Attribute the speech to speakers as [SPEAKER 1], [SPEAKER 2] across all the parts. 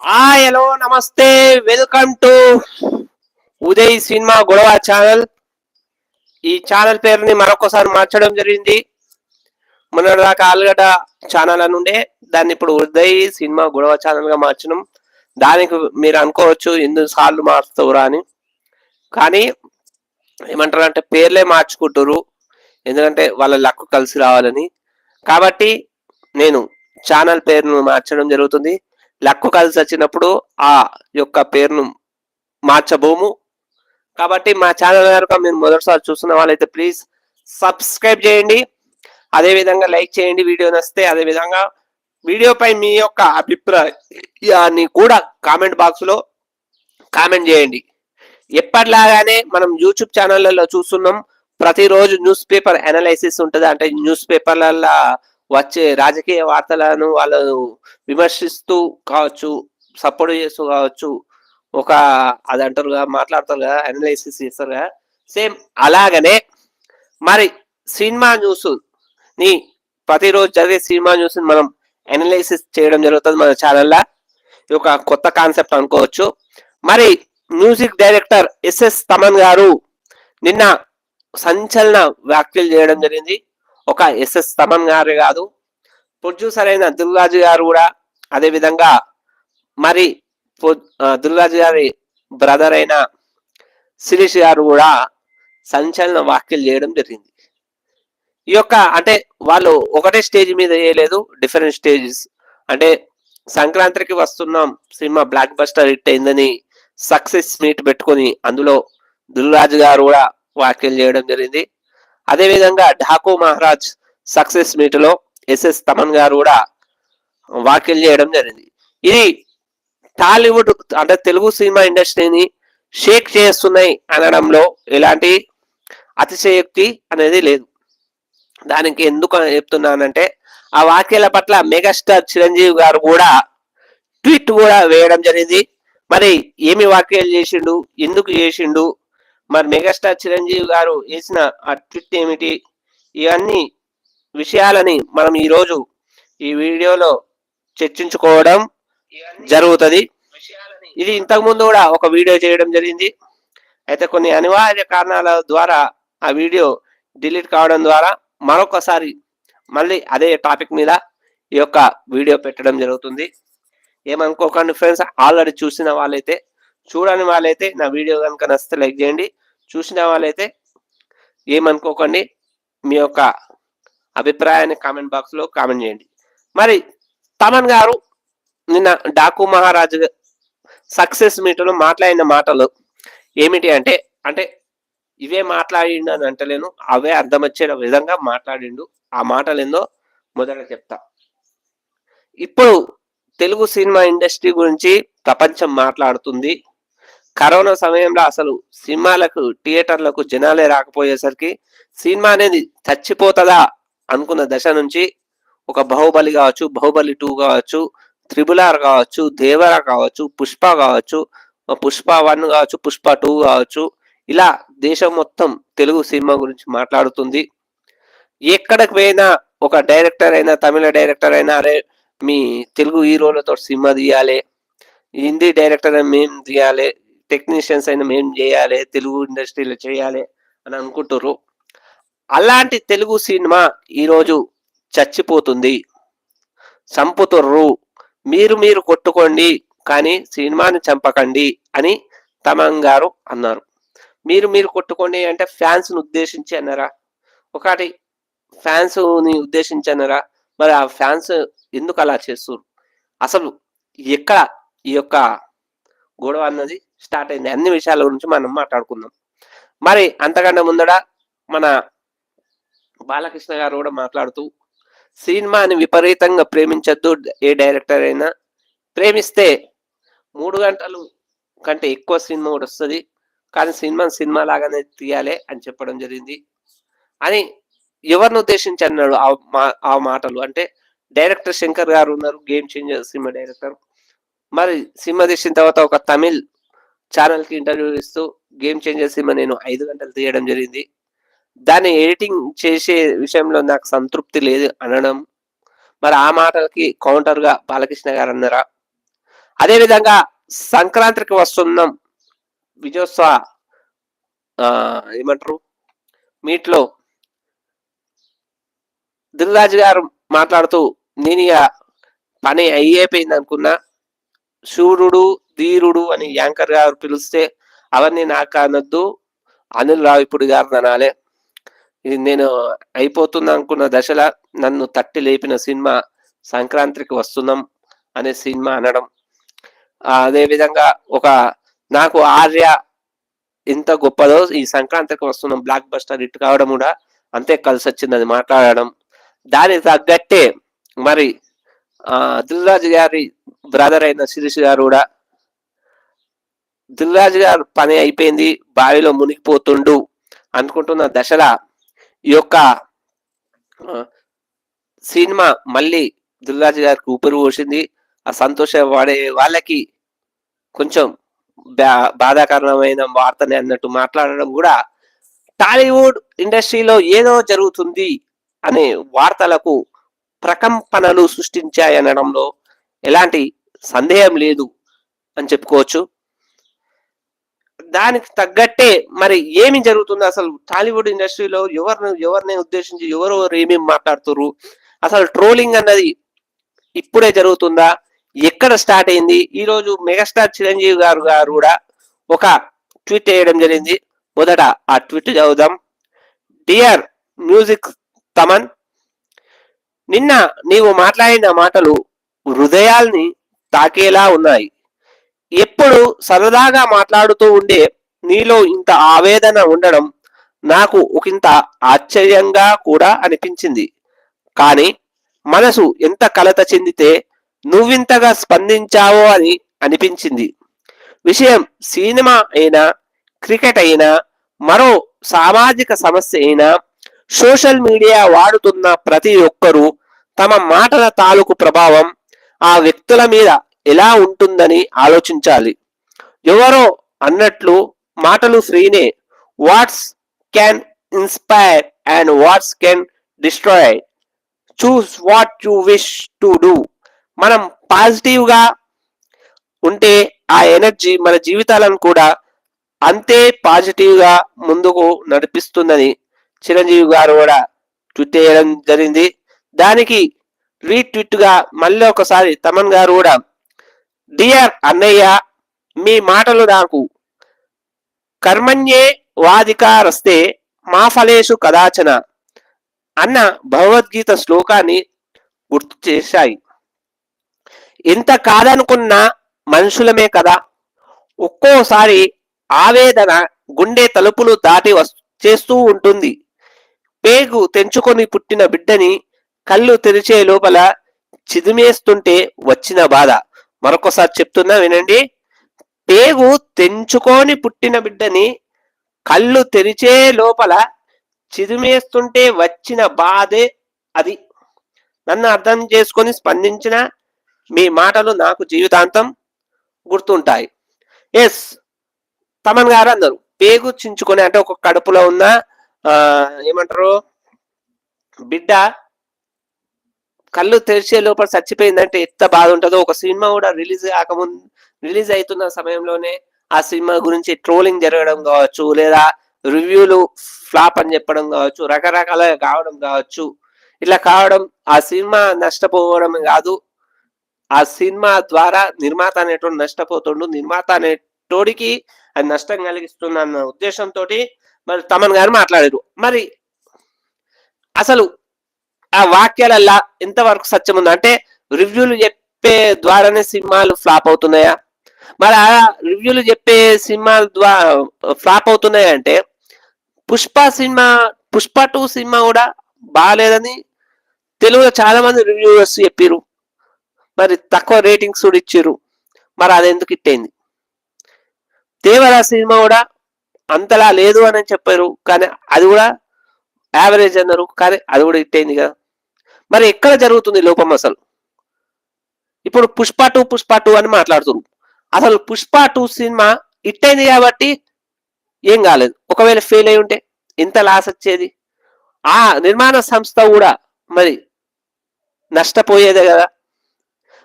[SPEAKER 1] Hi hello నమస్తే welcome to Uday cinema గొడవ channel ఈ ఛానల్ పేరుని మరొకసారి మార్చడం జరిగింది. మొన్నటిదాకా ఆలుగడ్డ ఛానల్ అని ఉండే. దాన్ని ఇప్పుడు ఉదయ్ సినిమా గొడవ ఛానల్గా మార్చడం దానికి మీరు అనుకోవచ్చు ఎందుకు సార్లు మార్చుతావురా అని. కానీ ఏమంటారు అంటే పేర్లే మార్చుకుంటారు ఎందుకంటే వాళ్ళ లక్కు కలిసి రావాలని. కాబట్టి నేను ఛానల్ పేరును మార్చడం జరుగుతుంది. లక్కు కలిసి వచ్చినప్పుడు ఆ యొక్క పేరును మార్చబోము. కాబట్టి మా ఛానల్ కనుక మీరు మొదటిసారి చూస్తున్న వాళ్ళైతే ప్లీజ్ సబ్స్క్రైబ్ చేయండి. అదే విధంగా లైక్ చేయండి వీడియో నస్తే అదే విధంగా వీడియోపై మీ యొక్క అభిప్రాయాన్ని కూడా కామెంట్ బాక్స్లో కామెంట్ చేయండి. ఎప్పటిలాగానే మనం యూట్యూబ్ ఛానళ్ళలో చూస్తున్నాం. ప్రతిరోజు న్యూస్ పేపర్ అనాలైసిస్ ఉంటుంది. అంటే న్యూస్ పేపర్లలో వచ్చే రాజకీయ వార్తలను వాళ్ళు విమర్శిస్తూ కావచ్చు సపోర్ట్ చేస్తూ కావచ్చు ఒక అది అంటారుగా మాట్లాడతారుగా అనలైసిస్ చేస్తారుగా సేమ్ అలాగనే మరి సినిమా న్యూస్ని ప్రతిరోజు జరిగే సినిమా న్యూస్ మనం అనలైసిస్ చేయడం జరుగుతుంది మన ఛానల్లో ఇది ఒక కొత్త కాన్సెప్ట్ అనుకోవచ్చు. మరి మ్యూజిక్ డైరెక్టర్ ఎస్ఎస్ తమన్ గారు నిన్న సంచలన వ్యాఖ్యలు చేయడం జరిగింది. ఒక ఎస్ఎస్ తమన్ గారు కాదు ప్రొడ్యూసర్ అయిన దుర్గాజు గారు కూడా అదే విధంగా మరి దుర్గాజు గారి బ్రదర్ అయిన శిరీష్ గారు కూడా సంచలన వ్యాఖ్యలు చేయడం జరిగింది. ఈ యొక్క అంటే వాళ్ళు ఒకటే స్టేజ్ మీద చేయలేదు డిఫరెంట్ స్టేజెస్. అంటే సంక్రాంతికి వస్తున్నాం సినిమా బ్లాక్ బస్టర్ హిట్ అయిందని సక్సెస్ మీట్ పెట్టుకొని అందులో దిల్రాజు గారు కూడా వ్యాఖ్యలు చేయడం జరిగింది. అదేవిధంగా ఢాకు మహారాజ్ సక్సెస్ మీట్లో ఎస్ఎస్ తమన్ గారు కూడా వ్యాఖ్యలు చేయడం జరిగింది. ఇది టాలీవుడ్ అంటే తెలుగు సినిమా ఇండస్ట్రీని షేక్ చేస్తున్నాయి అనడంలో ఎలాంటి అతిశయోక్తి అనేది లేదు. దానికి ఎందుకు చెప్తున్నానంటే ఆ వాక్యాల పట్ల మెగాస్టార్ చిరంజీవి గారు కూడా ట్వీట్ కూడా వేయడం జరిగింది. మరి ఏమి వాక్యాలు చేసిండు? ఎందుకు చేసిండు? మరి మెగాస్టార్ చిరంజీవి గారు వేసిన ఆ ట్వీట్ ఏమిటి? ఇవన్నీ విషయాలని మనం ఈ రోజు ఈ వీడియోలో చర్చించుకోవడం జరుగుతుంది. ఇది ఇంతకు ముందు కూడా ఒక వీడియో చేయడం జరిగింది. అయితే కొన్ని అనివార్య కారణాల ద్వారా ఆ వీడియో డిలీట్ కావడం ద్వారా మరొకసారి మళ్ళీ అదే టాపిక్ మీద ఈ యొక్క వీడియో పెట్టడం జరుగుతుంది. ఏమనుకోకండి ఫ్రెండ్స్ ఆల్రెడీ చూసిన వాళ్ళైతే చూడని వాళ్ళైతే నా వీడియో కనుక నచ్చితే లైక్ చేయండి. చూసిన వాళ్ళైతే ఏమనుకోకండి. మీ యొక్క అభిప్రాయాన్ని కామెంట్ బాక్స్లో కామెంట్ చేయండి. మరి తమన్ గారు నిన్న డాకు మహారాజు సక్సెస్ మీటర్లో మాట్లాడిన మాటలు ఏమిటి అంటే అంటే ఇవే మాట్లాడిండు అని అంటలేను అవే అర్థమచ్చే విధంగా మాట్లాడిండు. ఆ మాటలు ఏందో మొదట చెప్తా. ఇప్పుడు తెలుగు సినిమా ఇండస్ట్రీ గురించి ప్రపంచం మాట్లాడుతుంది. కరోనా సమయంలో అసలు సినిమాలకు థియేటర్లకు జనాలే రాకపోయేసరికి సినిమా అనేది చచ్చిపోతుందా అనుకున్న దశ నుంచి ఒక బాహుబలి కావచ్చు బాహుబలి టూ కావచ్చు త్రిబుల్ ఆర్ కావచ్చు దేవర కావచ్చు పుష్ప కావచ్చు పుష్ప వన్ కావచ్చు పుష్ప టూ కావచ్చు ఇలా దేశం మొత్తం తెలుగు సినిమా గురించి మాట్లాడుతుంది. ఎక్కడికి పోయినా ఒక డైరెక్టర్ అయినా తమిళ డైరెక్టర్ అయినా అరే మీ తెలుగు హీరోలతో సినిమా తీయాలి హిందీ డైరెక్టర్ మేము తీయాలి టెక్నీషియన్స్ అయినా మేము చేయాలి? తెలుగు ఇండస్ట్రీలో చేయాలి అని అనుకుంటున్నారు అలాంటి తెలుగు సినిమా ఈరోజు చచ్చిపోతుంది. చంపుతుర్రు. మీరు మీరు కొట్టుకోండి కానీ సినిమాని చంపకండి అని తమన్ గారు అన్నారు. మీరు మీరు కొట్టుకోండి అంటే ఫ్యాన్స్ని ఉద్దేశించి అన్నారా? ఒకటి ఫ్యాన్స్ని ఉద్దేశించి అన్నారా? మరి ఆ ఫ్యాన్స్ ఎందుకు అలా చేస్తారు అసలు ఎక్కడ ఈ యొక్క గొడవ అన్నది స్టార్ట్ అయింది. అన్ని విషయాల గురించి మనం మాట్లాడుకుందాం. మరి అంతకంటే ముందడ మన బాలకృష్ణ గారు కూడా మాట్లాడుతూ సినిమాని విపరీతంగా ప్రేమించద్దు ఏ డైరెక్టర్ అయినా. ప్రేమిస్తే మూడు గంటలు కంటే ఎక్కువ సినిమా కూడా వస్తుంది. కానీ సినిమా సినిమా లాగానే తీయాలి అని చెప్పడం జరిగింది. అని ఎవరిని ఉద్దేశించి అన్నాడు ఆ మా- ఆ మాటలు? అంటే డైరెక్టర్ శంకర్ గారు ఉన్నారు గేమ్ చేంజర్ సినిమా డైరెక్టర్. మరి సినిమా తీసిన తర్వాత ఒక తమిళ్ ఛానల్కి ఇంటర్వ్యూ ఇస్తూ గేమ్ చేంజర్ సినిమా నేను ఐదు గంటలు తీయడం జరిగింది. దాన్ని ఎడిటింగ్ చేసే విషయంలో నాకు సంతృప్తి లేదు అనడం మరి ఆ మాటలకి కౌంటర్గా బాలకృష్ణ గారు అన్నారా? అదేవిధంగా సంక్రాంతికి వస్తున్నాం విజయోత్సవ ఏమంటారు? మీట్లో దిల్రాజు గారు మాట్లాడుతూ నేను ఇక పని అయ్యేపోయింది అనుకున్నా శివుడు ధీరుడు అని యాంకర్ గారు పిలిస్తే అవన్నీ నాకు అనొద్దు అనిల్ రావిపూడి గారు అనాలే. ఇది నేను అయిపోతుంది అనుకున్న దశల నన్ను తట్టి లేపిన సినిమా సంక్రాంతికి వస్తున్నాం అనే సినిమా అనడం. అదేవిధంగా అదే విధంగా ఒక నాకు ఆర్య ఎంత గొప్పదో ఈ సంక్రాంతికి వస్తున్నాం బ్లాక్ బస్టర్ హిట్ కావడం కూడా అంతే కలిసి వచ్చింది అది మాట్లాడడం. దానికి తగ్గట్టే మరి ఆ దిల్రాజు గారి బ్రదర్ అయిన శిరీష్ గారు కూడా దిల్రాజు గారు పని అయిపోయింది బావిలో మునిగిపోతుండు అనుకుంటున్న దశల ఈ యొక్క సినిమా మళ్ళీ దిల్రాజు గారికి ఊపిరి పోసింది. ఆ సంతోషపడే వాళ్ళకి కొంచెం బా- బాధాకరమైన వార్తని అన్నట్టు మాట్లాడడం కూడా టాలీవుడ్ ఇండస్ట్రీలో ఏదో జరుగుతుంది అనే వార్తలకు ప్రకంపనలు సృష్టించాయనడంలో ఎలాంటి సందేహం లేదు అని చెప్పుకోవచ్చు. దానికి తగ్గట్టే మరి ఏమి జరుగుతుంది? అసలు టాలీవుడ్ ఇండస్ట్రీలో ఎవరిని ఎవరిని ఉద్దేశించి ఎవరెవరు ఏమేమి మాట్లాడుతున్నారు అసలు ట్రోలింగ్ అన్నది ఇప్పుడే జరుగుతుందా? ఎక్కడ స్టార్ట్ అయింది? ఈరోజు మెగాస్టార్ చిరంజీవి గారు గారు కూడా ఒక ట్వీట్ చేయడం జరిగింది. మొదట ఆ ట్వీట్ చదువుదాం. డియర్ మ్యూజిక్ తమన్ నిన్న నీవు మాట్లాడిన మాటలు హృదయాల్ని తాకేలా ఉన్నాయి. ఎప్పుడు సరదాగా మాట్లాడుతూ ఉండే నీలో ఇంత ఆవేదన ఉండడం నాకు ఒకంత ఆశ్చర్యంగా కూడా అనిపించింది. కానీ మనసు ఎంత కలత చెందితే నువ్వింతగా స్పందించావో అని అనిపించింది. విషయం సినిమా అయినా క్రికెట్ అయినా మరో సామాజిక సమస్య అయినా సోషల్ మీడియా వాడుతున్న ప్రతి ఒక్కరూ తమ మాటల తాలూకు ప్రభావం ఆ వ్యక్తుల మీద ఎలా ఉంటుందని ఆలోచించాలి. ఎవరో అన్నట్లు మాటలు ఫ్రీనే words can inspire and words can destroy choose what you wish to do మనం పాజిటివ్గా ఉంటే ఆ ఎనర్జీ మన జీవితాలను కూడా అంతే పాజిటివ్గా ముందుకు నడిపిస్తుందని చిరంజీవి గారు కూడా ట్వీట్ చేయడం జరిగింది. దానికి రీట్వీట్గా మళ్ళీ ఒకసారి తమన్ గారు కూడా డియర్ అన్నయ్య మీ మాటలు నాకు. కర్మణ్యే వాధికారస్తే మా ఫలేషు కదాచన. అన్న భగవద్గీత శ్లోకాన్ని గుర్తు చేశాయి. ఎంత కాదనుకున్న మనుషులమే కదా. ఒక్కోసారి ఆవేదన గుండె తలుపులు దాటి చేస్తూ ఉంటుంది. పేగు తెంచుకొని పుట్టిన బిడ్డని కళ్ళు తెరిచే లోపల చిదిమేస్తుంటే వచ్చిన బాధ. మరొకసారి చెప్తున్నా వినండి. పేగు తెంచుకొని పుట్టిన బిడ్డని కళ్ళు తెరిచే లోపల చిదిమేస్తుంటే వచ్చిన బాధే అది. నన్ను అర్థం చేసుకొని స్పందించిన మీ మాటలు నాకు జీవితాంతం గుర్తుంటాయి. ఎస్ తమన్ గారు అందరు పేగు చించుకొని అంటే ఒక కడుపులో ఉన్న ఏమంటారు బిడ్డ కళ్ళు తెరిచే లోపల చచ్చిపోయిందంటే ఎంత బాధ ఉంటుందో. ఒక సినిమా కూడా రిలీజ్ కాకముందు రిలీజ్ అవుతున్న సమయంలోనే ఆ సినిమా గురించి ట్రోలింగ్ జరగడం కావచ్చు లేదా రివ్యూలు ఫ్లాప్ అని చెప్పడం కావచ్చు రకరకాల కావడం కావచ్చు. ఇట్లా కావడం ఆ సినిమా నష్టపోవడం కాదు. ఆ సినిమా ద్వారా నిర్మాత అనేటోడు నష్టపోతుండు. నిర్మాత అనేటోడికి అది నష్టం కలిగిస్తుంది అన్న ఉద్దేశంతో మరి తమన్ గారు మాట్లాడారు. మరి అసలు ఆ వాక్యాలల్లా ఎంతవరకు సత్యం ఉంది అంటే రివ్యూలు చెప్పే ద్వారానే సినిమాలు ఫ్లాప్ అవుతున్నాయా? మరి ఆ రివ్యూలు చెప్పే సినిమాల ద్వారా ఫ్లాప్ అవుతున్నాయి అంటే Pushpa cinema Pushpa two cinema కూడా బాగాలేదని తెలుగులో చాలా మంది రివ్యూవర్స్ చెప్పారు మరి తక్కువ రేటింగ్స్ కూడా ఇచ్చారు మరి అది ఎందుకు ఇట్టయింది దేవరా సినిమా కూడా అంతలా లేదు అని చెప్పారు. కానీ అది కూడా యావరేజ్ అన్నారు. కానీ అది కూడా ఇట్టయింది కదా. మరి ఎక్కడ జరుగుతుంది లోపం అసలు? ఇప్పుడు పుష్ప టూ పుష్ప టూ అని మాట్లాడుతున్నారు. అసలు పుష్ప టూ సినిమా ఇట్టయింది కాబట్టి ఏం కాలేదు. ఒకవేళ ఫెయిల్ అయి ఉంటే ఎంత లాస్ వచ్చేది? ఆ నిర్మాణ సంస్థ కూడా మరి నష్టపోయేదే కదా.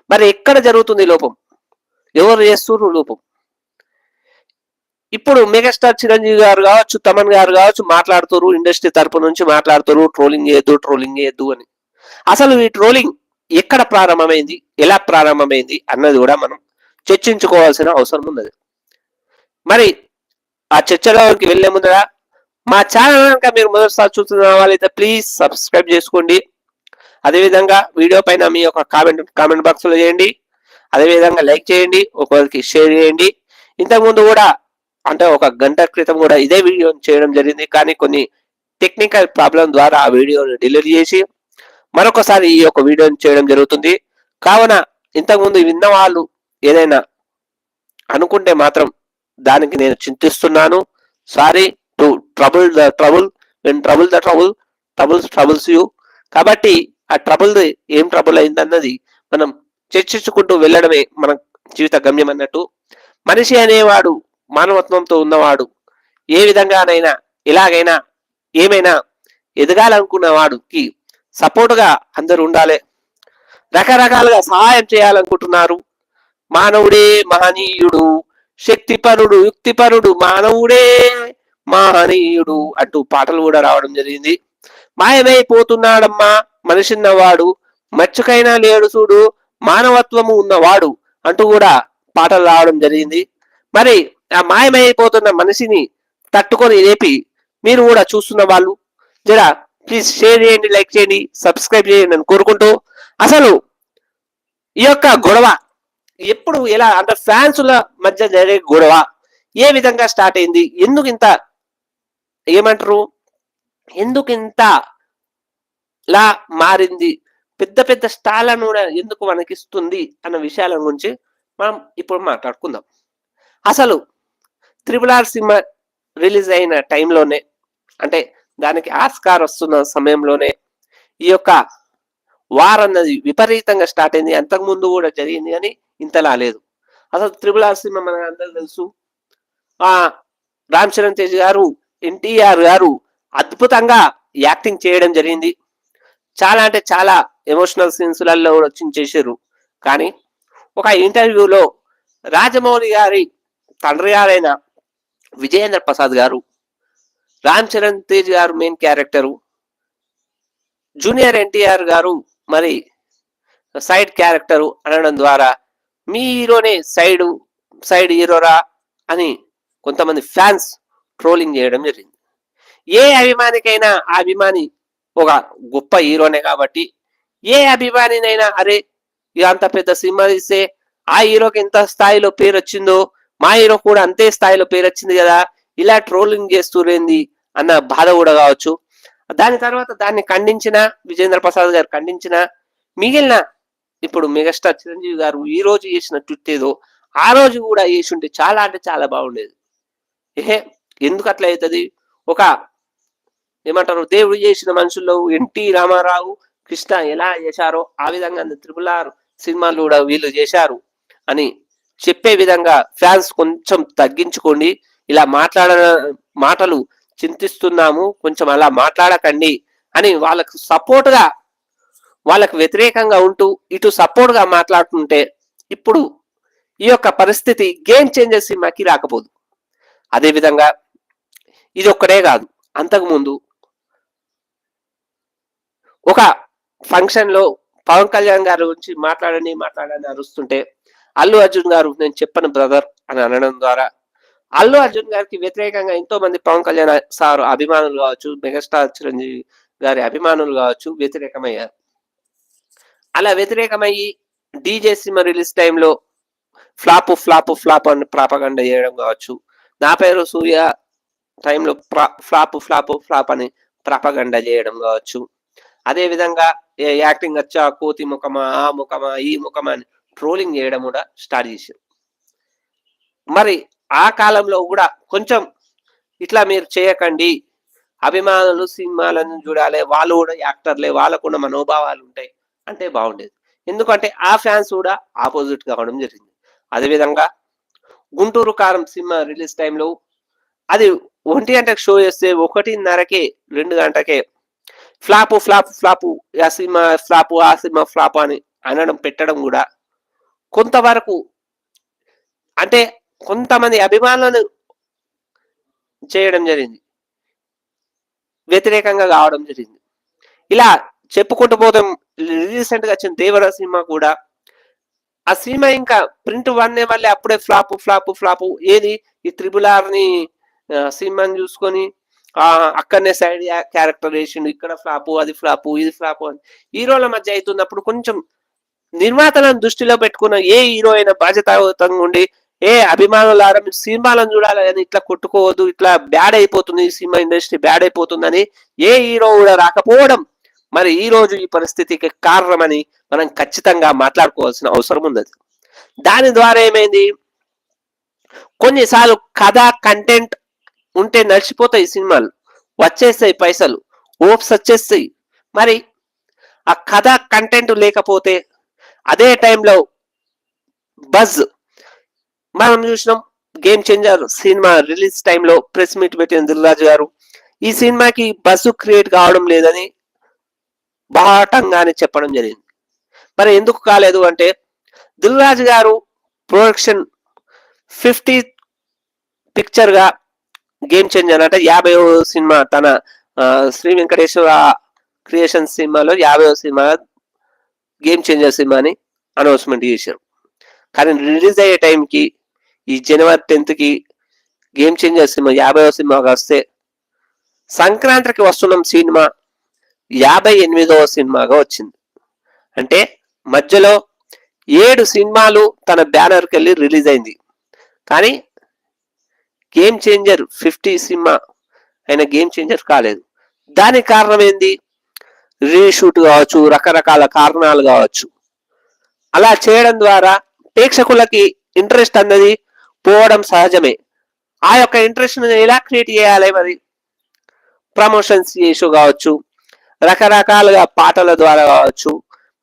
[SPEAKER 1] మరి ఎక్కడ జరుగుతుంది లోపం? ఎవరు చేస్తున్నారు లోపం? ఇప్పుడు మెగాస్టార్ చిరంజీవి గారు కావచ్చు తమన్ గారు కావచ్చు మాట్లాడుతారు ఇండస్ట్రీ తరపు నుంచి మాట్లాడుతారు ట్రోలింగ్ చేయొద్దు ట్రోలింగ్ చేయొద్దు అని. అసలు ఈ ట్రోలింగ్ ఎక్కడ ప్రారంభమైంది ఎలా ప్రారంభమైంది అన్నది కూడా మనం చర్చించుకోవాల్సిన అవసరం ఉన్నది. మరి ఆ చర్చలోకి వెళ్ళే ముందర మా ఛానల్ కనుక మీరు మొదటిసారి చూస్తున్న వాళ్ళైతే ప్లీజ్ సబ్స్క్రైబ్ చేసుకోండి. అదేవిధంగా వీడియో పైన మీ యొక్క కామెంట్ కామెంట్ బాక్స్లో చేయండి. అదేవిధంగా లైక్ చేయండి ఒకరికి షేర్ చేయండి. ఇంతకుముందు కూడా అంటే ఒక గంట క్రితం కూడా ఇదే వీడియో చేయడం జరిగింది. కానీ కొన్ని టెక్నికల్ ప్రాబ్లం ద్వారా ఆ వీడియోని డెలివరీ చేసి మరొకసారి ఈ యొక్క వీడియోని చేయడం జరుగుతుంది. కావున ఇంతకుముందు విన్న వాళ్ళు ఏదైనా అనుకుంటే మాత్రం దానికి నేను చింతిస్తున్నాను. Sorry to trouble the trouble when trouble the trouble troubles troubles you కాబట్టి ఆ ట్రబుల్ ఏం ట్రబుల్ అయిందన్నది మనం చర్చించుకుంటూ వెళ్ళడమే మన జీవిత గమ్యం అన్నట్టు. మనిషి అనేవాడు మానవత్వంతో ఉన్నవాడు ఏ విధంగానైనా ఎలాగైనా ఏమైనా ఎదగాలనుకున్న సపోర్ట్గా అందరూ ఉండాలి. రకరకాలుగా సహాయం చేయాలనుకుంటున్నారు. మానవుడే మహనీయుడు శక్తిపరుడు యుక్తిపరుడు మానవుడే మహనీయుడు అంటూ పాటలు కూడా రావడం జరిగింది. మాయమైపోతున్నాడమ్మా మనిషిన్నవాడు మచ్చుకైనా లేడు చూడు మానవత్వము ఉన్నవాడు అంటూ కూడా పాటలు రావడం జరిగింది. మరి ఆ మాయమైపోతున్న మనిషిని తట్టుకొని లేపి మీరు కూడా చూస్తున్న వాళ్ళు జరా ప్లీజ్ షేర్ చేయండి లైక్ చేయండి సబ్స్క్రైబ్ చేయండి అని కోరుకుంటూ అసలు ఈ యొక్క గొడవ ఎప్పుడు ఎలా అంటే ఫ్యాన్సుల మధ్య జరిగే గొడవ ఏ విధంగా స్టార్ట్ అయింది? ఎందుకు ఇంత ఏమంటారు? ఎందుకు ఇంత లా మారింది? పెద్ద పెద్ద స్టాలను కూడా ఎందుకు మనకిస్తుంది అన్న విషయాల గురించి మనం ఇప్పుడు మాట్లాడుకుందాం. అసలు త్రిపుల్ ఆర్ సినిమా రిలీజ్ అయిన టైంలోనే అంటే దానికి ఆస్కార్ వస్తున్న సమయంలోనే ఈ యొక్క వార్ అన్నది విపరీతంగా స్టార్ట్ అయింది. అంతకు ముందు కూడా జరిగింది కానీ ఇంతలా లేదు. అసలు త్రిబుల్ ఆర్ సినిమా మనకు అందరూ తెలుసు. ఆ రామ్ చరణ్ తేజ్ గారు ఎన్టీఆర్ గారు అద్భుతంగా యాక్టింగ్ చేయడం జరిగింది. చాలా అంటే చాలా ఎమోషనల్ సీన్స్లలో కూడా చేశారు. కానీ ఒక ఇంటర్వ్యూలో రాజమౌళి గారి తండ్రి గారైన విజయేంద్ర ప్రసాద్ గారు రామ్ చరణ్ తేజ్ గారు మెయిన్ క్యారెక్టరు జూనియర్ ఎన్టీఆర్ గారు మరి సైడ్ క్యారెక్టరు అనడం ద్వారా మీ హీరోనే సైడ్ సైడ్ హీరోరా అని కొంతమంది ఫ్యాన్స్ ట్రోలింగ్ చేయడం జరిగింది. ఏ అభిమానికైనా ఆ అభిమాని ఒక గొప్ప హీరోనే కాబట్టి ఏ అభిమానినైనా అరే ఇక అంత పెద్ద సినిమా తీస్తే ఆ హీరోకి ఎంత స్థాయిలో పేరు వచ్చిందో మా హీరో కూడా అంతే స్థాయిలో పేరు వచ్చింది కదా ఇలా ట్రోలింగ్ చేస్తురేంది అన్న బాధ కూడా కావచ్చు. దాని తర్వాత దాన్ని ఖండించిన విజేంద్ర ప్రసాద్ గారు ఖండించిన మిగిలిన ఇప్పుడు మెగాస్టార్ చిరంజీవి గారు ఈ రోజు చేసిన ట్విట్ ఏదో ఆ రోజు కూడా చేసి ఉంటే చాలా అంటే చాలా బాగుండేది. ఏహే ఎందుకు అట్లా అవుతుంది? ఒక ఏమంటారు దేవుడు చేసిన మనుషుల్లో ఎన్టీ రామారావు కృష్ణ ఎలా చేశారో ఆ విధంగా త్రిపుల్ ఆర్ సినిమాలు కూడా వీళ్ళు చేశారు అని చెప్పే విధంగా ఫ్యాన్స్ కొంచెం తగ్గించుకోండి. ఇలా మాట్లాడ మాటలు చింతిస్తున్నాము కొంచెం అలా మాట్లాడకండి అని వాళ్ళకు సపోర్ట్గా వాళ్ళకు వ్యతిరేకంగా ఉంటూ ఇటు సపోర్ట్గా మాట్లాడుతుంటే ఇప్పుడు ఈ యొక్క పరిస్థితి గేమ్ చేంజర్ సినిమాకి రాకపోదు. అదేవిధంగా ఇది ఒక్కడే కాదు అంతకుముందు ఒక ఫంక్షన్లో పవన్ కళ్యాణ్ గారి గురించి మాట్లాడని మాట్లాడని అరుస్తుంటే అల్లు అర్జున్ గారు నేను చెప్పను బ్రదర్ అని అనడం ద్వారా అల్లు అర్జున్ గారికి వ్యతిరేకంగా ఎంతో మంది పవన్ కళ్యాణ్ సార్ అభిమానులు కావచ్చు మెగాస్టార్ చిరంజీవి గారి అభిమానులు కావచ్చు వ్యతిరేకమయ్యారు. అలా వ్యతిరేకమయ్యి డీజే సినిమా రిలీజ్ టైంలో ఫ్లాప్ ఫ్లాప్ ఫ్లాప్ అని ప్రాపగండ చేయడం కావచ్చు. నా పేరు సూర్య టైంలో ఫ్లాప్ ఫ్లాప్ ఫ్లాప్ అని ప్రాపగండ చేయడం కావచ్చు. అదే విధంగా ఏ యాక్టింగ్ వచ్చా కోతి ముఖమా ఆ ముఖమా ఈ ముఖమా అని ట్రోలింగ్ చేయడం కూడా స్టార్ట్ చేశారు. మరి ఆ కాలంలో కూడా కొంచెం ఇట్లా మీరు చేయకండి. అభిమానులు సినిమాలను చూడాలి వాళ్ళు కూడా యాక్టర్లే వాళ్ళకు కూడా మనోభావాలు ఉంటాయి. అంటే బాగుండేది. ఎందుకంటే ఆ ఫ్యాన్స్ కూడా ఆపోజిట్ కావడం జరిగింది. అదేవిధంగా గుంటూరు కారం సినిమా రిలీజ్ టైంలో అది ఒంటి గంటకు షో చేస్తే ఒకటిన్నరకే రెండు గంటకే ఫ్లాపు ఫ్లాప్ ఫ్లాపు ఆ సినిమా ఫ్లాపు ఆ సినిమా ఫ్లాప్ అని అనడం పెట్టడం కూడా కొంతవరకు అంటే కొంతమంది అభిమానులను చేయడం జరిగింది. వ్యతిరేకంగా కావడం జరిగింది. ఇలా చెప్పుకుంటూ పోతాం రీసెంట్గా వచ్చిన దేవర సినిమా కూడా. ఆ సినిమా ఇంకా ప్రింట్ వన్ వల్లే అప్పుడే ఫ్లాప్ ఫ్లాప్ ఫ్లాప్. ఏది? ఈ త్రిబుల్ ఆర్ని సినిమాని చూసుకొని ఆ అక్కడనే సైడ్ క్యారెక్టర్ వేసిండు. ఇక్కడ ఫ్లాప్ అది ఫ్లాప్ ఇది ఫ్లాప్ అని. హీరోల మధ్య అవుతున్నప్పుడు కొంచెం నిర్మాతలను దృష్టిలో పెట్టుకున్న ఏ హీరో అయినా బాధ్యతాయుతంగా ఉండి ఏ అభిమానులారా మీరు సినిమాలను చూడాలి ఇట్లా కొట్టుకోవద్దు ఇట్లా బ్యాడ్ అయిపోతుంది ఈ సినిమా ఇండస్ట్రీ బ్యాడ్ అయిపోతుందని ఏ హీరో కూడా రాకపోవడం. మరి ఈ రోజు ఈ పరిస్థితికి కారణమని మనం ఖచ్చితంగా మాట్లాడుకోవాల్సిన అవసరం ఉంది దాని ద్వారా ఏమైంది? కొన్నిసార్లు కథ కంటెంట్ ఉంటే నడిచిపోతాయి సినిమాలు. వచ్చేస్తాయి పైసలు ఓప్స్ వచ్చేస్తాయి. మరి ఆ కథ కంటెంట్ లేకపోతే అదే టైంలో బజ్ మనం చూసినాం గేమ్ చేంజర్ సినిమా రిలీజ్ టైంలో ప్రెస్ మీట్ పెట్టిన దిల్రాజు గారు. ఈ సినిమాకి బస్సు క్రియేట్ కావడం లేదని బాటంగానే చెప్పడం జరిగింది. మరి ఎందుకు కాలేదు అంటే దిల్రాజు గారు ప్రొడక్షన్ ఫిఫ్టీ పిక్చర్గా గేమ్ చేంజర్ అంటే యాభై సినిమా తన శ్రీ వెంకటేశ్వర క్రియేషన్ సినిమాలో యాభై సినిమా గేమ్ చేంజర్ సినిమాని అనౌన్స్మెంట్ చేశారు. కానీ రిలీజ్ అయ్యే టైంకి ఈ జనవరి టెన్త్కి గేమ్ చేంజర్ సినిమా యాభైవ సినిమాగా వస్తే సంక్రాంతికి వస్తున్న సినిమా యాభై ఎనిమిదవ సినిమాగా వచ్చింది. అంటే మధ్యలో ఏడు సినిమాలు తన బ్యానర్కి వెళ్ళి రిలీజ్ అయింది. కానీ గేమ్ చేంజర్ ఫిఫ్టీ సినిమా అయిన గేమ్ చేంజర్ కాలేదు. దానికి కారణం ఏంది? రీషూట్ కావచ్చు రకరకాల కారణాలు కావచ్చు. అలా చేయడం ద్వారా ప్రేక్షకులకి ఇంట్రెస్ట్ అన్నది పోవడం సహజమే. ఆ యొక్క ఇంట్రెస్ట్ ఎలా క్రియేట్ చేయాలి మరి? ప్రమోషన్స్ ఇష్యూ కావచ్చు రకరకాలుగా పాటల ద్వారా కావచ్చు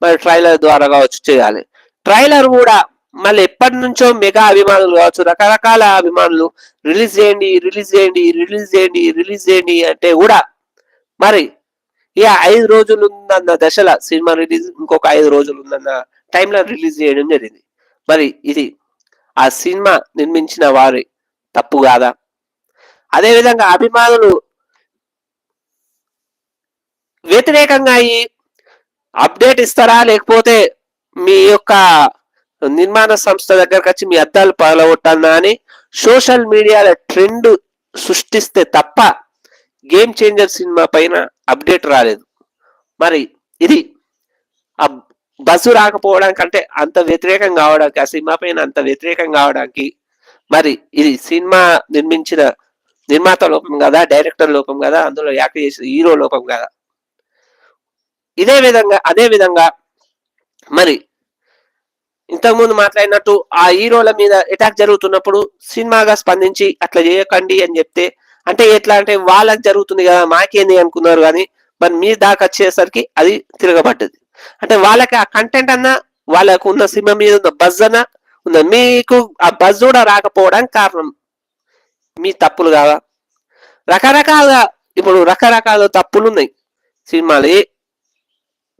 [SPEAKER 1] మరి ట్రైలర్ ద్వారా కావచ్చు చేయాలి. ట్రైలర్ కూడా మళ్ళీ ఎప్పటి నుంచో మెగా అభిమానులు కావచ్చు రకరకాల అభిమానులు రిలీజ్ చేయండి రిలీజ్ చేయండి రిలీజ్ చేయండి రిలీజ్ చేయండి అంటే కూడా మరి ఇక ఐదు రోజులు ఉందన్న దశల సినిమా రిలీజ్ ఇంకొక ఐదు రోజులు ఉందన్న టైంలో రిలీజ్ చేయడం జరిగింది. మరి ఇది ఆ సినిమా నిర్మించిన వారి తప్పు కాదా? అదేవిధంగా అభిమానులు వ్యతిరేకంగా అయ్యి అప్డేట్ ఇస్తారా? లేకపోతే మీ యొక్క నిర్మాణ సంస్థ దగ్గరకు వచ్చి మీ అద్దాలు పగలగొట్టన్నా అని సోషల్ మీడియాలో ట్రెండ్ సృష్టిస్తే తప్ప గేమ్ చేంజర్ సినిమా పైన అప్డేట్ రాలేదు. మరి ఇది ఆ బస్సు రాకపోవడానికి అంటే అంత వ్యతిరేకం కావడానికి ఆ సినిమా పైన అంత వ్యతిరేకం కావడానికి మరి ఇది సినిమా నిర్మించిన నిర్మాత లోపం కదా డైరెక్టర్ లోపం కదా అందులో యాక్ట్ చేసిన హీరో లోపం కదా. ఇదే విధంగా అదే విధంగా మరి ఇంతకుముందు మాట్లాడినట్టు ఆ హీరోల మీద అటాక్ జరుగుతున్నప్పుడు సినిమాగా స్పందించి అట్లా చేయకండి అని చెప్తే అంటే ఎట్లా అంటే వాళ్ళకి జరుగుతుంది కదా మాకేంది అనుకున్నారు కానీ మరి మీ దాకా వచ్చేసరికి అది తిరగబడ్డది. అంటే వాళ్ళకి ఆ కంటెంట్ అన్న వాళ్ళకు ఉన్న సినిమా మీద ఉన్న బజ్ అన్న ఉన్న మీకు ఆ బజ్ కూడా రాకపోవడానికి కారణం. మీ తప్పులు కాదా? రకరకాలుగా ఇప్పుడు రకరకాల తప్పులు ఉన్నాయి సినిమాలు.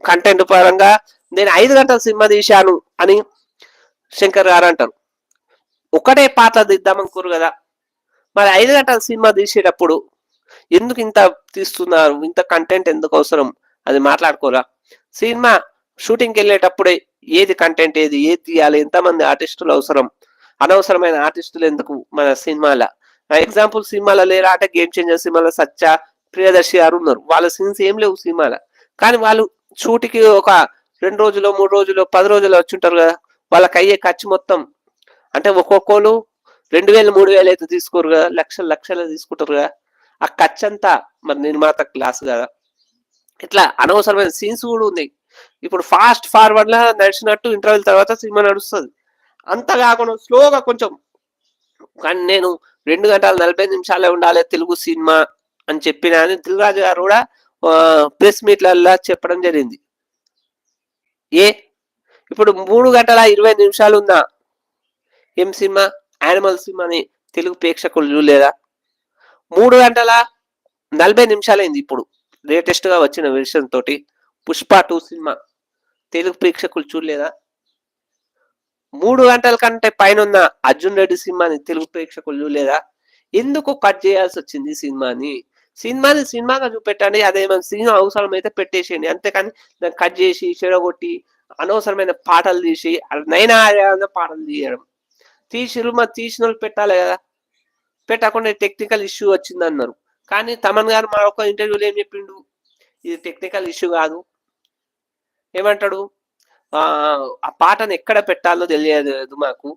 [SPEAKER 1] కంటెంట్ పరంగా నేను ఐదు గంటల సినిమా తీశాను అని శంకర్ గారు అంటారు. ఒకటే పాత్ర తీద్దామనుకోరు కదా? మరి ఐదు గంటల సినిమా తీసేటప్పుడు ఎందుకు ఇంత తీస్తున్నారు? ఇంత కంటెంట్ ఎందుకు అవసరం? అది మాట్లాడుకోరా? సినిమా షూటింగ్కి వెళ్ళేటప్పుడే ఏది కంటెంట్ ఏది ఏది తీయాలి ఎంతమంది ఆర్టిస్టులు అవసరం అనవసరమైన ఆర్టిస్టులు ఎందుకు మన సినిమాల? ఎగ్జాంపుల్ సినిమాలో లేరా అంటే గేమ్ చేంజర్ సినిమాలో సత్య ప్రియదర్శి గారు ఉన్నారు. వాళ్ళ సీన్స్ ఏం లేవు సినిమాల. కానీ వాళ్ళు షూటికి ఒక రెండు రోజులు మూడు రోజులు పది రోజులు వచ్చి ఉంటారు కదా వాళ్ళకి అయ్యే ఖర్చు మొత్తం. అంటే ఒక్కొక్కరు రెండు వేలు మూడు వేలు అయితే తీసుకోరు కదా లక్షలు లక్షలు తీసుకుంటారు కదా. ఆ ఖర్చు అంతా మరి నిర్మాత క్లాస్ కదా. ఇట్లా అనవసరమైన సీన్స్ కూడా ఉన్నాయి. ఇప్పుడు ఫాస్ట్ ఫార్వర్డ్ లా నడిచినట్టు ఇంటర్వెల్ తర్వాత సినిమా నడుస్తుంది. అంత కాకుండా స్లోగా కొంచెం కానీ నేను రెండు గంటల నలభై నిమిషాలే ఉండాలి తెలుగు సినిమా అని చెప్పిన అని దిల్రాజు గారు కూడా ప్రెస్ మీట్లల్లో చెప్పడం జరిగింది. ఏ? ఇప్పుడు మూడు గంటల ఇరవై నిమిషాలు ఉందా? ఏం సినిమా? యానిమల్ సినిమా అని తెలుగు ప్రేక్షకులు చూడలేదా? మూడు గంటల నలభై నిమిషాలైంది ఇప్పుడు. లేటెస్ట్గా వచ్చిన వెర్షన్ తోటి. Pushpa two cinema. తెలుగు ప్రేక్షకులు చూడలేదా? మూడు గంటల కంటే పైన ఉన్న అర్జున్ రెడ్డి సినిమాని తెలుగు ప్రేక్షకులు చూడలేదా? ఎందుకు కట్ చేయాల్సి వచ్చింది సినిమాని? సినిమాని సినిమాగా చూపెట్టండి అదేమైనా సినిమా అవసరం అయితే పెట్టేసేయండి. అంతేకాని దాన్ని కట్ చేసి చెడగొట్టి అనవసరమైన పాటలు తీసి నైనా పాటలు తీయడం. తీసి తీసిన వాళ్ళు పెట్టాలి కదా. పెట్టకుండా టెక్నికల్ ఇష్యూ వచ్చింది అన్నారు కానీ తమన్ గారు మా ఒక్క ఇంటర్వ్యూలో ఏం చెప్పిండు? ఇది టెక్నికల్ ఇష్యూ కాదు. ఏమంటాడు? ఆ ఆ పాటను ఎక్కడ పెట్టాలో తెలియదు మాకు.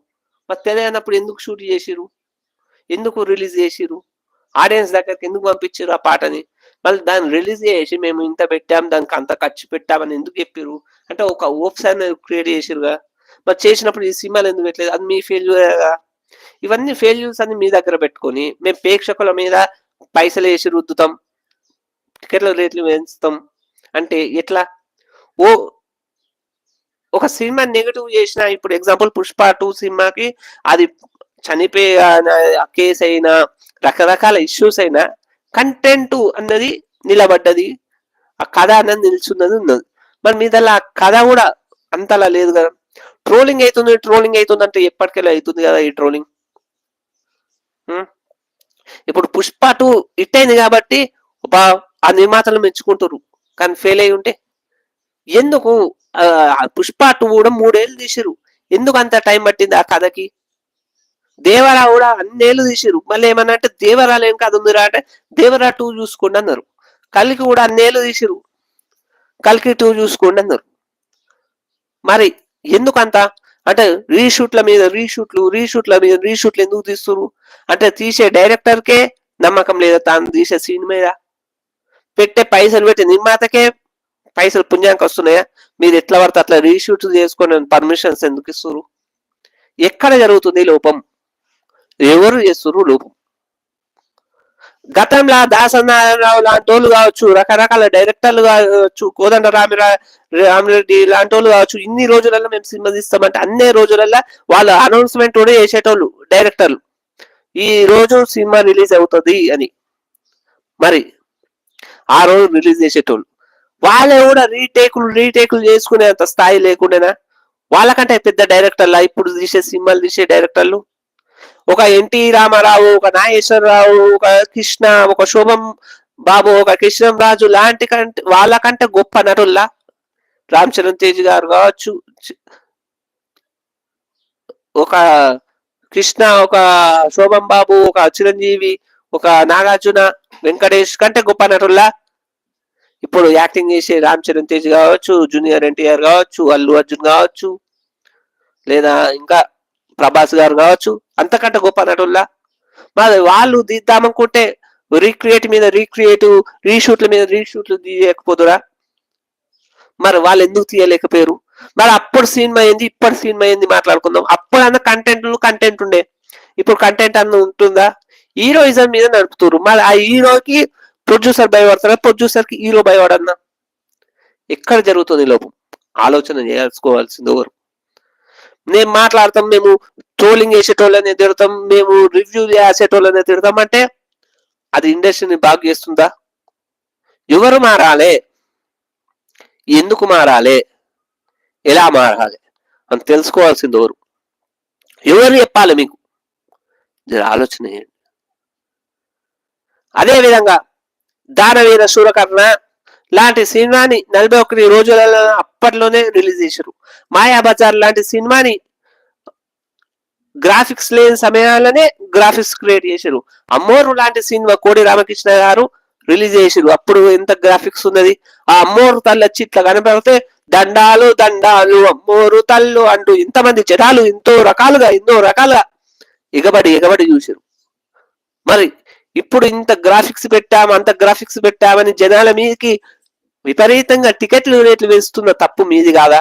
[SPEAKER 1] మరి తెలియనప్పుడు ఎందుకు షూట్ చేసిరు ఎందుకు రిలీజ్ చేసిరు ఆడియన్స్ దగ్గరికి ఎందుకు పంపించారు ఆ పాటని? మళ్ళీ దాన్ని రిలీజ్ చేసి మేము ఇంత పెట్టాం దానికి అంత ఖర్చు పెట్టామని ఎందుకు చెప్పారు అంటే ఒక ఓప్స్ అనేది క్రియేట్ చేసిరుగా మరి చేసినప్పుడు ఈ సినిమాలు ఎందుకు పెట్టలేదు? అది మీ ఫెయిల్యూర్ కదా. ఇవన్నీ ఫెయిల్యూర్స్ అన్ని మీ దగ్గర పెట్టుకొని మేము ప్రేక్షకుల మీద పైసలు వేసి రుద్దుతాం టికెట్ల రేట్లు పెంచుతాం. అంటే ఎట్లా? ఓ ఒక సినిమా నెగటివ్ చేసిన ఇప్పుడు ఎగ్జాంపుల్ పుష్ప టూ సినిమాకి అది చనిపోయే కేసు అయినా రకరకాల ఇష్యూస్ అయినా కంటెంట్ అన్నది నిలబడ్డది ఆ కథ అన్నది నిల్చున్నది ఉన్నది. మరి మీదల్లా ఆ కథ కూడా అంతలా లేదు కదా. ట్రోలింగ్ అవుతుంది ట్రోలింగ్ అవుతుంది అంటే ఎప్పటికెళ్ళి అవుతుంది కదా ఈ ట్రోలింగ్ ఇప్పుడు పుష్ప టూ హిట్ అయింది కాబట్టి బా ఆ నిర్మాతలు మెచ్చుకుంటారు కానీ ఫెయిల్ అయి ఉంటే? ఎందుకు? ఆ, పుష్ప టూ కూడా మూడేళ్ళు తీసిరు ఎందుకు అంత టైం పట్టింది ఆ కథకి? దేవరా కూడా అన్నేళ్ళు తీసిరు మళ్ళీ ఏమన్నా అంటే దేవరాలు ఏం కథ ఉందిరా అంటే దేవరా టూ చూసుకోండి అన్నారు. కలికి కూడా అన్నేళ్ళు తీసిరు కలికి టూ చూసుకోండి అన్నారు. మరి ఎందుకంత అంటే రీషూట్ల మీద రీషూట్లు రీషూట్ల మీద రీషూట్లు ఎందుకు తీస్తున్నారు అంటే తీసే డైరెక్టర్కే నమ్మకం లేదా తాను తీసే సీన్ మీద పెట్టే పైసలు పెట్టే నిర్మాతకే పైసలు పుణ్యానికి వస్తున్నాయా? మీరు ఎట్లా పడితే అట్లా రీషూట్ చేసుకునే పర్మిషన్స్ ఎందుకు ఇస్తున్నారు ఎక్కడ జరుగుతుంది లోపం? ఎవరు చేస్తున్నారు లోపం? గతంలో దాసనారాయణరావు లాంటి వాళ్ళు కావచ్చు రకరకాల డైరెక్టర్లు కావచ్చు కోదండ రామిరా రామిరెడ్డి లాంటి వాళ్ళు కావచ్చు ఇన్ని రోజులలో మేము సినిమా తీస్తామంటే అన్ని రోజులలో వాళ్ళు అనౌన్స్మెంట్ కూడా చేసేటోళ్ళు డైరెక్టర్లు. ఈ రోజు సినిమా రిలీజ్ అవుతుంది అని. మరి ఆ రోజు రిలీజ్ చేసేటోళ్ళు. వాళ్ళే కూడా రీటేకులు రీటేకులు చేసుకునేంత స్థాయి లేకుండానా? వాళ్ళకంటే పెద్ద డైరెక్టర్లా ఇప్పుడు తీసే సినిమాలు తీసే డైరెక్టర్లు? ఒక ఎన్టీ రామారావు ఒక నాగేశ్వరరావు ఒక కృష్ణ ఒక శోభం బాబు ఒక కృష్ణం రాజు లాంటి కంటే వాళ్ళకంటే గొప్ప నటుల్లా రామ్ చరణ్ తేజ్ గారు కావచ్చు. ఒక కృష్ణ ఒక శోభం బాబు ఒక చిరంజీవి ఒక నాగార్జున వెంకటేష్ కంటే గొప్ప నటుల్లా ఇప్పుడు యాక్టింగ్ చేసే రామ్ చరణ్ తేజ్ కావచ్చు జూనియర్ ఎన్టీఆర్ కావచ్చు అల్లు అర్జున్ కావచ్చు లేదా ఇంకా ప్రభాస్ గారు కావచ్చు. అంతకంటే గొప్ప నటుల్లా? మరి వాళ్ళు దిద్దామనుకుంటే రీక్రియేట్ మీద రీక్రియేట్ రీషూట్ల మీద రీషూట్లు తీయకపోదురా? మరి వాళ్ళు ఎందుకు తీయలేకపోయారు? మరి అప్పుడు సినిమా అయింది ఇప్పటి సినిమా అయింది మాట్లాడుకుందాం. అప్పుడు అన్న కంటెంట్ కంటెంట్ ఉండే. ఇప్పుడు కంటెంట్ అన్న ఉంటుందా? హీరోయిజం మీద నడుపుతున్నారు మరి ఆ హీరోకి ప్రొడ్యూసర్ భయపడతారా? ప్రొడ్యూసర్కి హీరో భయపడన్నా? ఎక్కడ జరుగుతుంది లోపం? ఆలోచన చేసుకోవాల్సింది ఎవరు? నేను మాట్లాడతాం మేము ట్రోలింగ్ చేసేటోళ్ళని తిడతాం మేము రివ్యూ చేసేటోళ్ళని తిడతాం అంటే అది ఇండస్ట్రీని బాగు చేస్తుందా? ఎవరు మారాలే? ఎందుకు మారాలే? ఎలా మారాలి? అని తెలుసుకోవాల్సింది ఎవరు? ఎవరు చెప్పాలి మీకు? ఆలోచన చేయండి. అదే దానవీర సూరకర్ణ లాంటి సినిమాని నలభై ఒకటి రోజులలో అప్పట్లోనే రిలీజ్ చేశారు. మాయాబజార్ లాంటి సినిమాని గ్రాఫిక్స్ లేని సమయాలనే గ్రాఫిక్స్ క్రియేట్ చేశారు. అమ్మోరు లాంటి సినిమా కోడి రామకృష్ణ గారు రిలీజ్ చేశారు. అప్పుడు ఎంత గ్రాఫిక్స్ ఉన్నది? ఆ అమ్మోరు తల్లి వచ్చి ఇట్లా కనపడితే దండాలు దండాలు అమ్మోరు తల్లు అంటూ ఇంతమంది జనాలు ఎంతో రకాలుగా ఎన్నో రకాలుగా ఎగబడి ఎగబడి చూశారు. మరి ఇప్పుడు ఇంత గ్రాఫిక్స్ పెట్టాము అంత గ్రాఫిక్స్ పెట్టామని జనాల మీదకి విపరీతంగా టికెట్లు రేట్లు వేస్తున్న తప్పు మీది కాదా?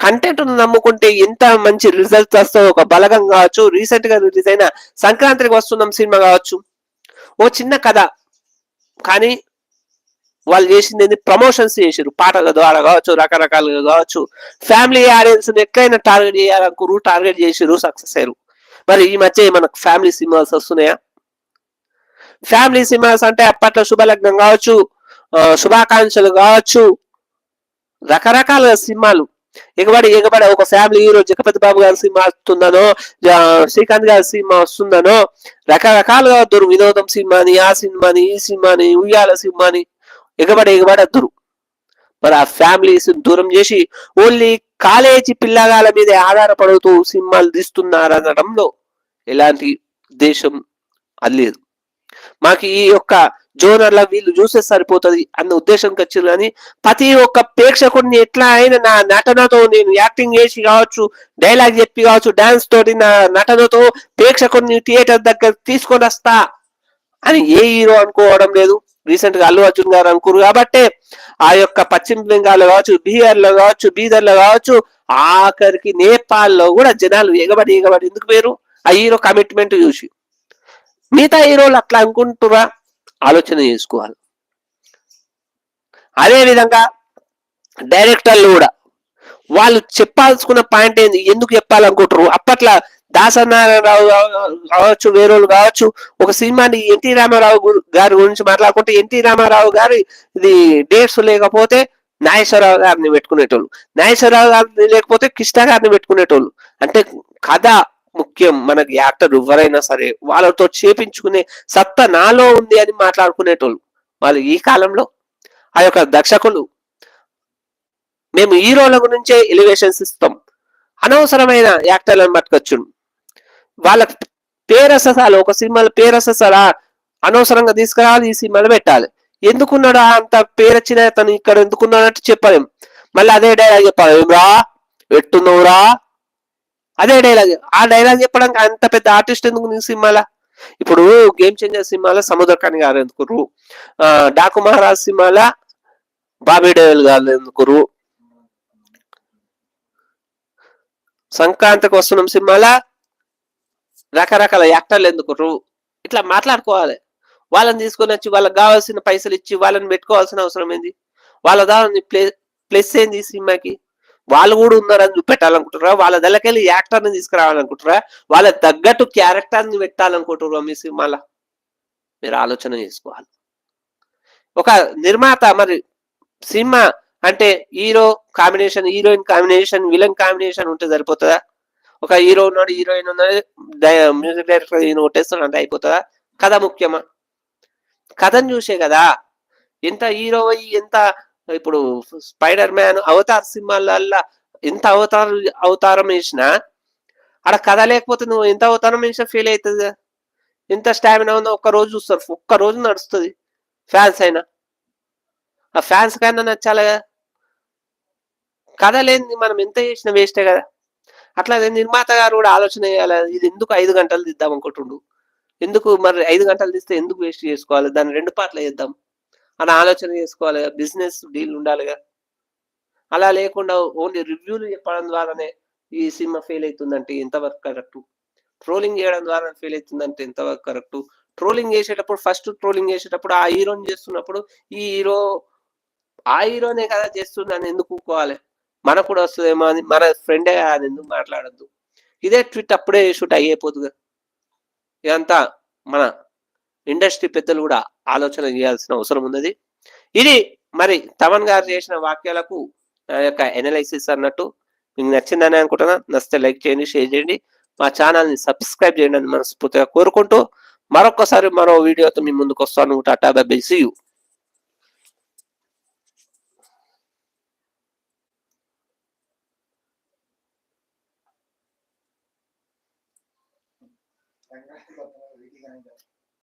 [SPEAKER 1] కంటెంట్ నమ్ముకుంటే ఎంత మంచి రిజల్ట్ వస్తుందో ఒక బలగం కావచ్చు. రీసెంట్గా రిలీజ్ అయిన సంక్రాంతికి వస్తున్నాం సినిమా కావచ్చు. ఓ చిన్న కథ. కానీ వాళ్ళు చేసింది ఏంది? ప్రమోషన్స్ చేసారు పాటల ద్వారా కావచ్చు రకరకాలుగా కావచ్చు. ఫ్యామిలీ ఆడియన్స్ ఎట్లయినా టార్గెట్ చేయాలనుకురు టార్గెట్ చేసారు సక్సెస్ అయ్యారు మరి ఈ మధ్య మనకు ఫ్యామిలీ సినిమాస్ వస్తున్నాయా? ఫ్యామిలీ సినిమాస్ అంటే అప్పట్లో శుభలగ్నం కావచ్చు. శుభాకాంక్షలు కావచ్చు. రకరకాల సినిమాలు. ఎగబడి ఎగబడి ఒక ఫ్యామిలీ హీరో జగపతి బాబు గారి సినిమా వస్తుందనో శ్రీకాంత్ గారి సినిమా వస్తుందనో రకరకాలుగా వద్దురు. వినోదం సినిమాని ఆ సినిమాని ఈ సినిమాని ఉయ్యాల సినిమాని. ఎగబడి ఎగబడి వద్దరు. మరి ఆ ఫ్యామిలీస్ దూరం చేసి ఓన్లీ కాలేజీ పిల్లగాల మీద ఆధారపడుతూ సినిమాలు తీస్తున్నారనడంలో ఎలాంటి దేశం అది లేదు. మాకు ఈ యొక్క జోనర్ల వీళ్ళు చూస్తే సరిపోతుంది అన్న ఉద్దేశంకి వచ్చింది కానీ ప్రతి ఒక్క ప్రేక్షకుడిని ఎట్లా అయినా నా నటనతో నేను యాక్టింగ్ చేసి కావచ్చు డైలాగ్ చెప్పి కావచ్చు డాన్స్ తోటి నా నటనతో ప్రేక్షకుడిని థియేటర్ దగ్గర తీసుకొని వస్తా అని ఏ హీరో అనుకోవడం లేదు. రీసెంట్గా అల్లు అర్జున్ గారు అనుకురు కాబట్టే ఆ యొక్క పశ్చిమ బెంగాల్ కావచ్చు బీహార్లో కావచ్చు బీదర్లో కావచ్చు ఆఖరికి నేపాల్లో కూడా జనాలు ఎగబడి ఎగబడి ఎందుకు పేరు ఆ హీరో కమిట్మెంట్ చూసి. మిగతా హీరోలు అట్లా అనుకుంటురా ఆలోచన చేసుకోవాలి. అదే విధంగా డైరెక్టర్లు కూడా వాళ్ళు చెప్పాల్సుకున్న పాయింట్ ఏంది? ఎందుకు చెప్పాలనుకుంటారు అప్పట్లో దాసనారాయణరావు కావచ్చు వేరేలు కావచ్చు ఒక సినిమాని ఎన్టీ రామారావు గారి గురించి మాట్లాడుకుంటే ఎన్టీ రామారావు గారి ఇది డేట్స్ లేకపోతే నాగేశ్వరరావు గారిని పెట్టుకునేటోళ్ళు. నాగేశ్వరరావు గారిని లేకపోతే కృష్ణ గారిని పెట్టుకునేటోళ్ళు. అంటే కథ ముఖ్యం మనకి యాక్టర్ ఎవరైనా సరే వాళ్ళతో చేపించుకునే సత్తా నాలో ఉంది అని మాట్లాడుకునేటోళ్ళు. వాళ్ళు ఈ కాలంలో ఆ యొక్క దర్శకులు. మేము హీరోల గురించే ఎలివేషన్స్ ఇస్తాం. అనవసరమైన యాక్టర్లను పట్టుకొచ్చు వాళ్ళ పేరససాలు ఒక సినిమాలో పేరససాలా అనవసరంగా తీసుకురావాలి ఈ సినిమాలు పెట్టాలి. ఎందుకున్నాడు అంత పేరొచ్చిన తను ఇక్కడ ఎందుకున్నాడు అంటే చెప్పలేం. మళ్ళీ అదే డైలాగ్ చెప్పాలి. ఏమ్రా? ఎట్టున్నావురా? అదే డైలాగ్ ఆ డైలాగ్ చెప్పడానికి అంత పెద్ద ఆర్టిస్ట్ ఎందుకు నీ సినిమాలో? ఇప్పుడు గేమ్ చేంజర్ సినిమాలో సముద్రకాని గారు ఎందుకురు డాకు మహారాజ్ సినిమాలో బాబీ డేవల్ గారు ఎందుకురు సంక్రాంతికి వస్తున్నాం సినిమాలో రకరకాల యాక్టర్లు ఎందుకురు ఇట్లా మాట్లాడుకోవాలి. వాళ్ళని తీసుకొని వచ్చి వాళ్ళకి కావాల్సిన పైసలు ఇచ్చి వాళ్ళని పెట్టుకోవాల్సిన అవసరం ఏంది? వాళ్ళ దాని ప్లే ప్లస్ ఏంది సినిమాకి? వాళ్ళు కూడా ఉన్నారని చూపెట్టాలనుకుంటున్నారా వాళ్ళ దగ్గరికి యాక్టర్ని వాళ్ళ తగ్గట్టు క్యారెక్టర్ని మీ సినిమాలో? మీరు ఆలోచన చేసుకోవాలి. ఒక నిర్మాత మరి సినిమా అంటే hero combination heroine combination villain combination ఉంటే సరిపోతుందా? ఒక హీరో ఉన్నాడు హీరోయిన్ ఉన్నాడు మ్యూజిక్ డైరెక్టర్ ఈయన కొట్టేస్తున్నాడు అంటే అయిపోతుందా? కథ ముఖ్యమా? కథను చూసే కదా? ఎంత హీరో అయ్యి ఎంత ఇప్పుడు స్పైడర్ మ్యాన్ అవతార్ సినిమాలల్లా ఎంత అవతార అవతారం వేసినా ఆడ కథ లేకపోతే నువ్వు ఎంత అవతారం వేసినా ఫీల్ అవుతుంది ఎంత స్టామినా ఉందో ఒక్క రోజు చూస్తారు. ఒక్క రోజు నడుస్తుంది ఫ్యాన్స్ అయినా. ఆ ఫ్యాన్స్ కైనా నచ్చాలిగా. కథ లేని మనం ఎంత చేసినా వేస్టే కదా. అట్లా నిర్మాత గారు కూడా ఆలోచన చేయాలి. ఇది ఎందుకు ఐదు గంటలు తీద్దాం అనుకుంటుండు? ఎందుకు మరి ఐదు గంటలు తీస్తే ఎందుకు వేస్ట్ చేసుకోవాలి? దాన్ని రెండు పాటలు చేద్దాం. అని ఆలోచన చేసుకోవాలి బిజినెస్ డీల్ ఉండాలిగా అలా లేకుండా ఓన్లీ రివ్యూలు చెప్పడం ద్వారానే ఈ సినిమా ఫెయిల్ అవుతుందంటే ఎంతవరకు కరెక్ట్? ట్రోలింగ్ చేయడం ద్వారా ఫెయిల్ అవుతుందంటే ఎంతవరకు కరెక్ట్? ట్రోలింగ్ చేసేటప్పుడు ఫస్ట్ ట్రోలింగ్ చేసేటప్పుడు ఆ హీరోని చేస్తున్నప్పుడు ఈ హీరో ఆ హీరోనే కదా చేస్తుందని ఎందుకు ఊకోవాలి? మనకు కూడా వస్తుందేమో అని మన ఫ్రెండే అని ఎందుకు మాట్లాడద్దు? ఇదే ట్విట్ అప్పుడే షూట్ అయిపోతుంది ఇదంతా మన ఇండస్ట్రీ పెద్దలు కూడా ఆలోచన చేయాల్సిన అవసరం ఉన్నది. ఇది మరి తమన్ గారు చేసిన వాక్యాలకు నా యొక్క ఎనలైసిస్ అన్నట్టు మీకు నచ్చిందని అనుకుంటున్నా. నచ్చితే లైక్ చేయండి షేర్ చేయండి. మా ఛానల్ని సబ్స్క్రైబ్ చేయండి అని మనస్ఫూర్తిగా కోరుకుంటూ మరొకసారి మరో వీడియోతో మీ ముందుకు వస్తాను. Tata bye see you